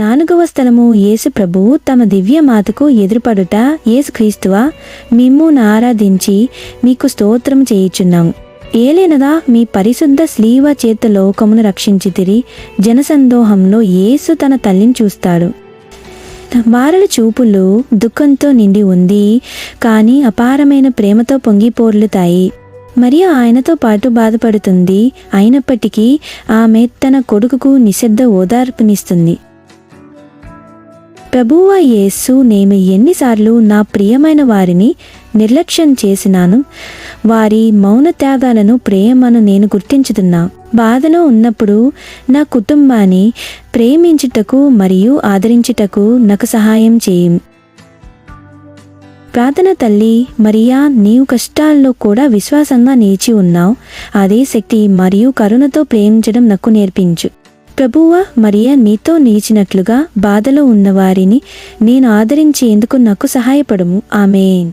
నాలుగవ స్థలము యేసు ప్రభువు తమ దివ్య మాతకు ఎదురుపడుట యేసు క్రీస్తువా మిమ్మును ఆరాధించి మీకు స్తోత్రం చేయుచున్నాం. ఏలేనదా మీ పరిశుద్ధ స్లీవ చేత లోకమును రక్షించితిరి జనసందోహంలో యేసు తన తల్లిని చూస్తాడు. వారల చూపులు దుఃఖంతో నిండి ఉంది కానీ అపారమైన ప్రేమతో పొంగిపోర్లుతాయి మరియు ఆయనతో పాటు బాధపడుతుంది అయినప్పటికీ ఆమె తన కొడుకుకు నిశ్శబ్ద ఓదార్పునిస్తుంది. ప్రభువ యేసు నేను ఎన్నిసార్లు నా ప్రియమైన వారిని నిర్లక్ష్యం చేసినాను. వారి మౌన త్యాగాలను ప్రేమను నేను గుర్తించుతున్నా. బాధలో ఉన్నప్పుడు నా కుటుంబాన్ని ప్రేమించుటకు మరియు ఆదరించుటకు నాకు సహాయం చేయం. ప్రార్థన తల్లి మరియా నీవు కష్టాల్లో కూడా విశ్వాసంగా నిలిచి ఉన్నావు. అదే శక్తి మరియు కరుణతో ప్రేమించడం నాకు నేర్పించు. ప్రభువ మరియా నీతో నిలిచినట్లుగా బాధలో ఉన్నవారిని నేను ఆదరించేందుకు నాకు సహాయపడము. ఆమెన్.